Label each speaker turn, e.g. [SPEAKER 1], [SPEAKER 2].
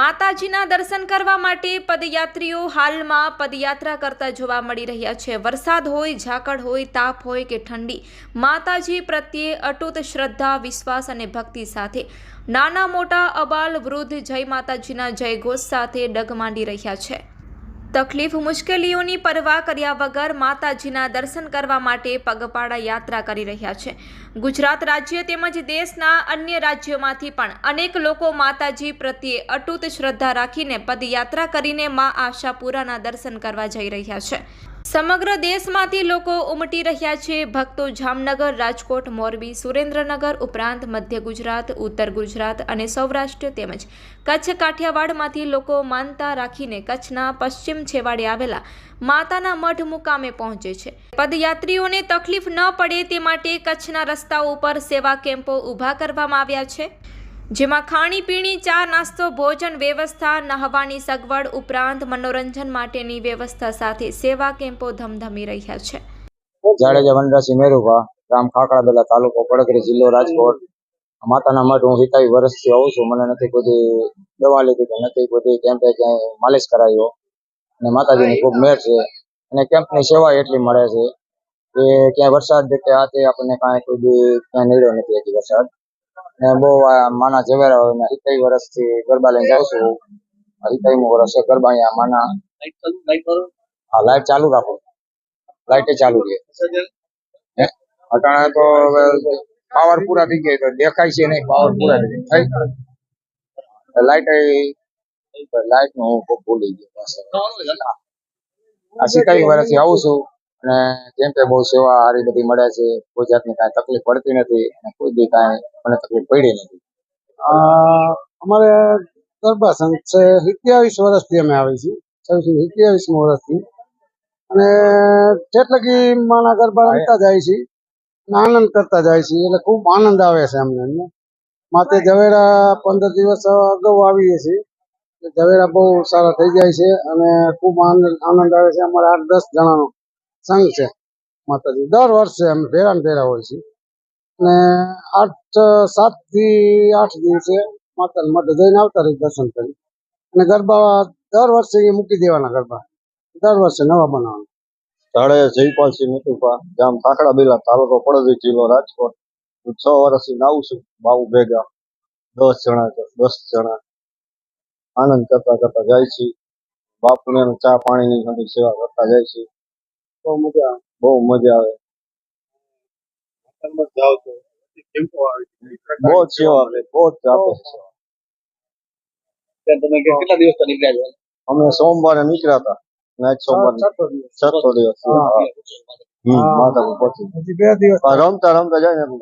[SPEAKER 1] માતાજીના દર્શન કરવા માટે પદયાત્રીઓ હાલમાં પદયાત્રા કરતા જોવા મળી રહ્યા છે. વરસાદ હોય, ઝાકળ હોય, તાપ હોય કે ઠંડી, માતાજી પ્રત્યે અટૂટ શ્રદ્ધા, વિશ્વાસ અને ભક્તિ સાથે નાના મોટા અબાલ વૃદ્ધ જય માતાજીના જયઘોષ સાથે ડગ માંડી રહ્યા છે. તકલીફ મુશ્કેલીઓની પરવા કર્યા વગર માતાજીના દર્શન કરવા માટે પગપાળા યાત્રા કરી રહ્યા છે. ગુજરાત રાજ્ય તેમજ દેશના અન્ય રાજ્યોમાંથી પણ અનેક લોકો માતાજી પ્રત્યે અટૂટ શ્રદ્ધા રાખીને પદયાત્રા કરીને મા આશાપુરાના દર્શન કરવા જઈ રહ્યા છે. સમગ્ર દેશમાંથી લોકો ઉમટી રહ્યા છે. ભક્તો જામનગર, રાજકોટ, મોરબી, સુરેન્દ્રનગર ઉપરાંત મધ્ય ગુજરાત, ઉત્તર ગુજરાત અને સૌરાષ્ટ્ર તેમજ કચ્છ કાઠિયાવાડમાંથી લોકો માનતા રાખીને કચ્છના પશ્ચિમ છેવાડે આવેલા માતાના મઠ મુકામે પહોંચે છે. પદયાત્રીઓને તકલીફ ન પડે તે માટે કચ્છના રસ્તાઓ ઉપર સેવા કેમ્પો ઊભા કરવામાં આવ્યા છે. જેમાં ખાણીપીણી ચા નાસ્તો, ભોજન વ્યવસ્થા, નહવાની સગવડ ઉપરાંત મનોરંજન માટેની વ્યવસ્થા સાથે સેવા કેમ્પો ધમધમી રહ્યા છે.
[SPEAKER 2] જાડેજા વનરાસી મેરુભા ગામ ખાખડાબેલા તાલુકો પડગરી જિલ્લો રાજકોટ. માતાના મઠ હું હિતાવી વર્ષથી આવું છું. મને નથી બધી દવા લીધી કે નથી બધી કેમ્પે ક્યાંય માલિશ કરાવ્યો અને માતાજીની ખૂબ મેર છે. અને કેમ્પની સેવા એટલી મળે છે કે ક્યાંય વરસાદ કે આ તે આપણને કાંઈ કોઈ ક્યાંય નીડ્યો નથી હજી વરસાદ. ને બહુ માના જવેરા હોય ને હિતાવી વર્ષથી ગરબા લઈને જાઉં છું. હિતાવીમું વર્ષ છે? ગરબા અહીંયા માના. હા લાઈટ ચાલુ રાખો. લાઈટ ચાલુ રહે? અટાણે તો પાવર પૂરા થઈ ગયા તો દેખાય છે નહીં પાવર પૂરા થઈ થઈ લાઈટ લાઈટનું હું ભૂલી ગયો આ સિત્તાવીસ વર્ષથી આવું છું. અને કેમ કે બહુ સેવા સારી બધી મળે છે, કોઈ જાતની કાંઈ તકલીફ પડતી નથી અને કોઈ બી કાંઈ મને તકલીફ પડી નથી.
[SPEAKER 3] અમારે ગરબા સંઘ છે, સત્યાવીસ વર્ષથી અમે આવી છીએ. છવ્વીસ સિત્યાવીસમું વર્ષથી. અને જેટલે કી માના ગરબા રમતા જાય છે આનંદ કરતા જાય છે, એટલે ખૂબ આનંદ આવે છે અમને એમને. માથે ઝવેરા પંદર દિવસ અગાઉ આવીએ છીએ. ઝવેરા બહુ સારા થઈ જાય છે અને ખૂબ આનંદ આનંદ આવે છે. અમારા આઠ, દસ જણાનો. સંઘ છે. માતાજી. દર વર્ષે અમે ભેરા ને ભેરા હોય છે અને આઠ, સાતથી આઠ દિવસે માતાના માટે જઈને આવતા રહી દર્શન કરી. અને ગરબા દર વર્ષે મૂકી દેવાના ગરબા. દર વર્ષે નવા બનાવવાના.
[SPEAKER 4] જાડે જયપાલસિંહ મિતુભા ગામ કાકડા બેલા તાલુકો પડોદી જિલ્લો રાજકોટ. હું છ વર્ષથી નાવું છું બાવું ભેગા. દસ જણા દસ જણા. આનંદ કરતા કરતા જાય છે બાપુને ચા પાણીની ઘણી સેવા કરતા જાય છે
[SPEAKER 3] બહુ મજા આવે.
[SPEAKER 4] બહુ મજા આવે. બહુ જ સેવા આપે બહુ જ આપે.
[SPEAKER 5] તમે કેટલા દિવસ નીકળ્યા છો?
[SPEAKER 4] અમે સોમવારે નીકળ્યા હતા. આજ સોમવાર
[SPEAKER 3] છઠ્ઠો દિવસ.
[SPEAKER 4] માતા પહોંચી.
[SPEAKER 3] હજી બે દિવસ.
[SPEAKER 4] રમતા રમતા જાય ને